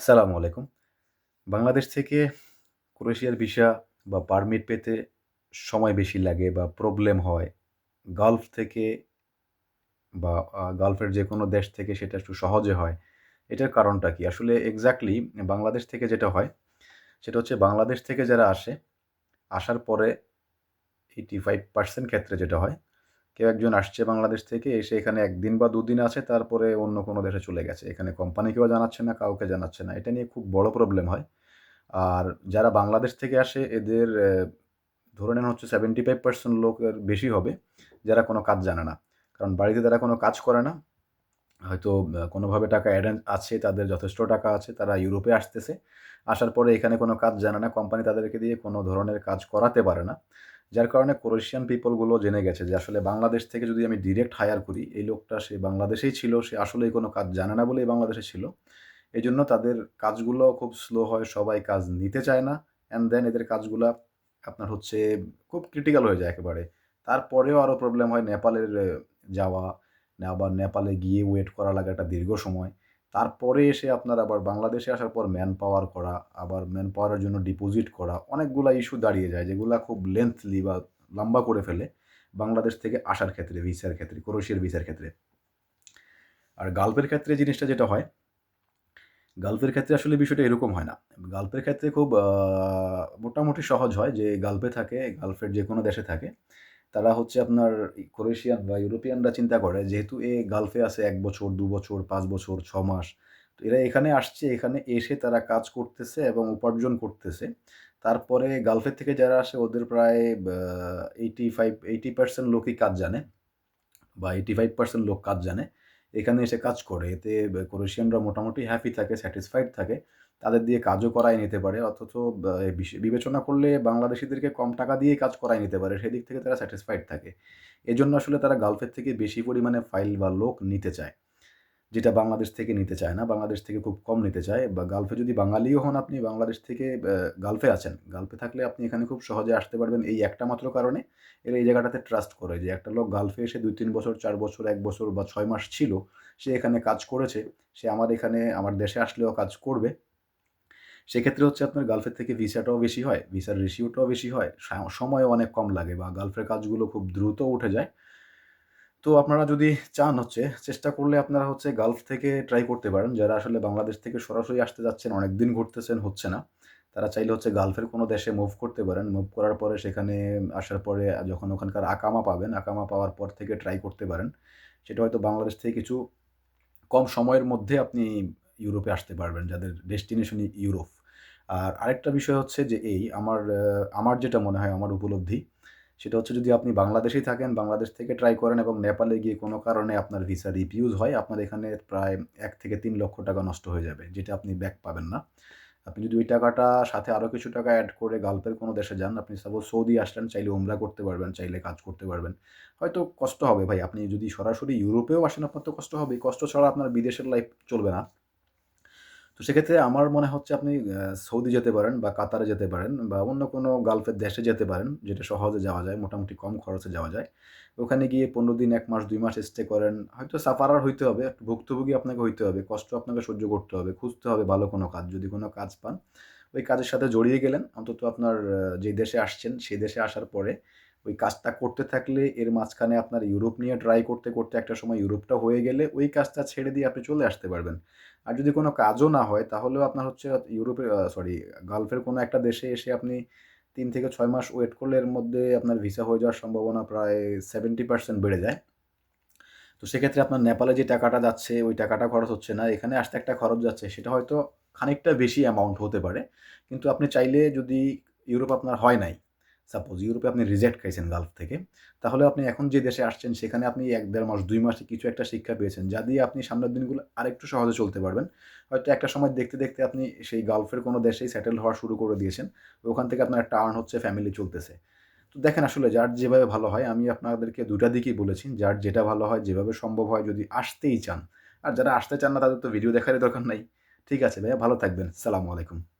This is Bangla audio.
সালামু আলাইকুম। বাংলাদেশ থেকে ক্রোয়েশিয়ার ভিসা বা পারমিট পেতে সময় বেশি লাগে বা প্রবলেম হয়, গালফ থেকে বা গালফের যে কোনো দেশ থেকে সেটা একটু সহজে হয়, এটার কারণটা কি? আসলে এক্স্যাক্টলি বাংলাদেশ থেকে যেটা হয়, সেটা হচ্ছে বাংলাদেশ থেকে যারা আসে, আসার পরে এইটি ফাইভ পার্সেন্ট ক্ষেত্রে যেটা হয় কেউ একজন আসছে বাংলাদেশ থেকে, এসে এখানে একদিন বা দুদিন আছে, তারপরে অন্য কোনো দেশে চলে গেছে। এখানে কোম্পানিকেও জানাচ্ছে না, কাউকে জানাচ্ছে না। এটা নিয়ে খুব বড় প্রবলেম হয়। আর যারা বাংলাদেশ থেকে আসে, এদের ধরে নেন হচ্ছে সেভেন্টি ফাইভ পার্সেন্ট লোকের বেশি হবে, যারা কোনো কাজ জানে না। কারণ বাড়িতে তারা কোনো কাজ করে না। হয়তো কোনোভাবে টাকা অ্যাডেন্স আছে, তাদের যথেষ্ট টাকা আছে, তারা ইউরোপে আসতেছে। আসার পরে এখানে কোনো কাজ জানে না কোম্পানি তাদেরকে দিয়ে কোনো ধরনের কাজ করাতে পারে না। যার কারণে ক্রোয়েশিয়ান পিপলগুলো জেনে গেছে যে আসলে বাংলাদেশ থেকে যদি আমি ডিরেক্ট হায়ার করি, এই লোকটা সে বাংলাদেশেই ছিল, সে আসলেই কোনো কাজ জানে না বলেই বাংলাদেশে ছিল। এই জন্য তাদের কাজগুলো খুব স্লো হয়, সবাই কাজ নিতে চায় না। অ্যান্ড দেন এদের কাজগুলো আপনার হচ্ছে খুব ক্রিটিক্যাল হয়ে যায় একেবারে। তারপরেও আরও প্রবলেম হয়, নেপালের যাওয়া আবার নেপালে গিয়ে ওয়েট করা লাগে একটা দীর্ঘ সময়। তারপরে এসে আপনার আবার বাংলাদেশে আসার পর ম্যান পাওয়ার করা, আবার ম্যান পাওয়ারের জন্য ডিপোজিট করা, অনেকগুলা ইস্যু দাঁড়িয়ে যায় যেগুলা খুব লেন্থলি বা লম্বা করে ফেলে বাংলাদেশ থেকে আসার ক্ষেত্রে ভিসার ক্ষেত্রে ক্রোয়েশিয়ার ভিসার ক্ষেত্রে। আর গালফের ক্ষেত্রে জিনিসটা যেটা হয় গালফের ক্ষেত্রে আসলে বিষয়টা এরকম হয় না। গালফের ক্ষেত্রে খুব মোটামুটি সহজ হয় যে গালফে থাকে গালফের যে কোনো দেশে থাকে। তারা হচ্ছে আপনার ক্রোয়েশিয়ান বা ইউরোপিয়ানরা চিন্তা করে যেহেতু এ গালফে আছে এক বছর, দু বছর, পাঁচ বছর, ছ মাস, তো এরা এখানে আসছে, এখানে এসে তারা কাজ করতেছে এবং উপার্জন করতেছে। তারপরে গালফের থেকে যারা আসে ওদের প্রায় এইটি ফাইভ এইটি পার্সেন্ট লোকই কাজ জানে বা এইটি ফাইভ পার্সেন্ট লোক কাজ জানে। এখানে এসে কাজ করে, এতে ক্রোয়েশিয়ানরা মোটামুটি হ্যাপি থাকে স্যাটিসফাইড থাকে। তাদের দিয়ে কাজও করাই নিতে পারে। অথচ বিবেচনা করলে বাংলাদেশিদেরকে কম টাকা দিয়ে কাজ করাই নিতে পারে, সেদিক থেকে তারা স্যাটিসফাইড থাকে। এজন্য আসলে তারা গালফের থেকে বেশি পরিমাণে ফাইল বা লোক নিতে চায়, যেটা বাংলাদেশ থেকে নিতে চায় না, বাংলাদেশ থেকে খুব কম নিতে চায়। বা, গালফে যদি বাঙালিও হন আপনি, বাংলাদেশ থেকে গালফে আছেন, গালফে থাকলে আপনি এখানে খুব সহজে আসতে পারবেন এই একটা মাত্র কারণে। এরা এই জায়গাটাতে ট্রাস্ট করে যে, একটা লোক গালফে এসে দুই, তিন বছর, চার বছর, এক বছর বা ছয় মাস ছিল, সে এখানে কাজ করেছে, সে আমার এখানে, আমার দেশে আসলেও কাজ করবে। সেক্ষেত্রে হচ্ছে আপনার গালফের থেকে ভিসাটাও বেশি হয়, ভিসার রেশিওটাও বেশি হয় সময়ও অনেক কম লাগে বা গালফের কাজগুলো খুব দ্রুত উঠে যায়। তো আপনারা যদি চান হচ্ছে, চেষ্টা করলে আপনারা হচ্ছে গালফ থেকে ট্রাই করতে পারেন। যারা আসলে বাংলাদেশ থেকে সরাসরি আসতে যাচ্ছেন অনেক দিন ঘুরতেছেন, হচ্ছে না। তারা চাইলে হচ্ছে গালফের কোনো দেশে মুভ করতে পারেন। মুভ করার পরে সেখানে আসার পরে যখন ওখানকার আকামা পাবেন, আকামা পাওয়ার পর থেকে ট্রাই করতে পারেন। সেটা হয়তো বাংলাদেশ থেকে কিছু কম সময়ের মধ্যে আপনি ইউরোপে আসতে পারবেন, যাদের ডেস্টিনেশনই ইউরোপ। আর আরেকটা বিষয় হচ্ছে যে এই আমার আমার যেটা মনে হয়, আমার উপলব্ধি, সেটা হচ্ছে যদি আপনি বাংলাদেশেই থাকেন, বাংলাদেশ থেকে ট্রাই করেন এবং নেপালে গিয়ে কোনো কারণে আপনার ভিসা রিফিউজ হয়, আপনার এখানে প্রায় এক থেকে তিন লক্ষ টাকা নষ্ট হয়ে যাবে, যেটা আপনি ব্যাক পাবেন না। আপনি যদি ওই টাকাটা সাথে আরও কিছু টাকা অ্যাড করে গাল্পের কোনো দেশে যান, আপনি সাপোজ সৌদি আসলেন, চাইলে ওমরা করতে পারবেন, চাইলে কাজ করতে পারবেন। হয়তো কষ্ট হবে ভাই, আপনি যদি সরাসরি ইউরোপেও আসেন আপনার তো কষ্ট হবে কষ্ট ছাড়া আপনার বিদেশের লাইফ চলবে না। তো সেক্ষেত্রে আমার মনে হচ্ছে আপনি সৌদি যেতে পারেন বা কাতারে যেতে পারেন বা অন্য কোনো গালফের দেশে যেতে পারেন যেটা সহজে যাওয়া যায় মোটামুটি কম খরচে যাওয়া যায়। ওখানে গিয়ে পনেরো দিন এক মাস দুই মাস স্টে করেন। হয়তো সাফারার হইতে হবে একটু ভুক্তভোগী আপনাকে হইতে হবে কষ্ট আপনাকে সহ্য করতে হবে খুঁজতে হবে ভালো কোনো কাজ যদি কোনো কাজ পান। ওই কাজের সাথে জড়িয়ে গেলেন অন্তত আপনার আহ, যে দেশে আসছেন সেই দেশে আসার পরে ওই কাজটা করতে থাকলে এর মাঝখানে আপনার ইউরোপ নিয়ে ট্রাই করতে করতে একটা সময় ইউরোপটা হয়ে গেলে ওই কাজটা ছেড়ে দিয়ে আপনি চলে আসতে পারবেন। আর যদি কোনো কাজও না হয়, তাহলেও আপনার হচ্ছে ইউরোপের সরি গালফের কোনো একটা দেশে এসে আপনি তিন থেকে ছয় মাস ওয়েট করলে এর মধ্যে আপনার ভিসা হয়ে যাওয়ার সম্ভাবনা প্রায় সেভেন্টি পার্সেন্ট বেড়ে যায়। তো সেক্ষেত্রে আপনার নেপালে যে টাকাটা যাচ্ছে, ওই টাকাটা খরচ হচ্ছে না। এখানে আসতে একটা খরচ যাচ্ছে, সেটা হয়তো খানিকটা বেশি অ্যামাউন্ট হতে পারে। কিন্তু আপনি চাইলে যদি ইউরোপ আপনার হয় নাই সাপোজ ইউরোপে আপনি রিজেক্ট খাইছেন গালফ থেকে, তাহলে আপনি এখন যে দেশে আসছেন, সেখানে আপনি এক দেড় মাস, দুই মাসে কিছু একটা শিক্ষা পেয়েছেন, যা দিয়ে আপনি সামনের দিনগুলো আরেকটু সহজে চলতে পারবেন। হয়তো একটা সময় দেখতে দেখতে আপনি সেই গালফের কোনো দেশেই সেটেল হওয়া শুরু করে দিয়েছেন, ওখান থেকে আপনার একটা আর্ন হচ্ছে ফ্যামিলি চলতেছে। তো দেখেন আসলে যার যেভাবে ভালো হয়, আমি আপনাদেরকে দুটা দিকই বলেছি, যার যেটা ভালো হয়, যেভাবে সম্ভব হয় যদি আসতেই চান। আর যারা আসতে চান না, তাদের তো ভিডিও দেখারই দরকার নাই। ঠিক আছে ভাইয়া, ভালো থাকবেন। সালামু আলাইকুম।